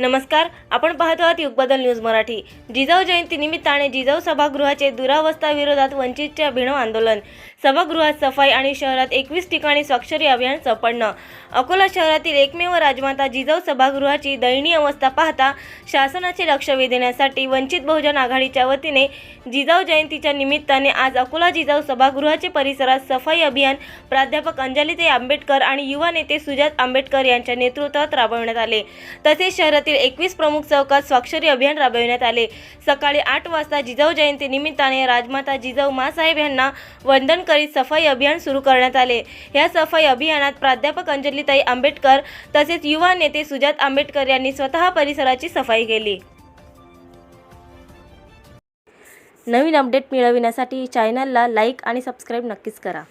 नमस्कार आपण पाहतो आहात युगबदल न्यूज मराठी. जिजाऊ जयंती निमित्ताने जिजाऊ सभागृहाचे दुरावस्था विरोधात वंचितचे अभिनव आंदोलन. सभागृहात सफाई आणि शहरात एकवीस ठिकाणी स्वाक्षरी अभियान संपन्न अकोला शहरातील एकमेव राजमाता जिजाऊ सभागृहाची दयनीय अवस्था पाहता शासनाचे लक्ष वेधण्यासाठी वंचित बहुजन आघाडीच्या वतीने जिजाऊ जयंतीच्या निमित्ताने आज अकोला जिजाऊ सभागृहाचे परिसरात सफाई अभियान प्राध्यापक अंजलीते आंबेडकर आणि युवा नेते सुजात आंबेडकर यांच्या नेतृत्वात राबवण्यात आले. तसेच शहरात शहरातील एकवीस प्रमुख चौकात स्वाक्षरी अभियान राबविण्यात आले. सकाळी आठ वाजता जिजाऊ जयंती निमित्ताने राजमाता जिजाऊ मासाहेब यांना वंदन करीत सफाई अभियान सुरू करण्यात आले. या सफाई अभियानात प्राध्यापक अंजलीताई आंबेडकर तसेच युवा नेते सुजात आंबेडकर यांनी स्वतः परिसराची सफाई केली. नवीन अपडेट मिळविण्यासाठी चॅनलला लाईक आणि सबस्क्राईब नक्कीच करा.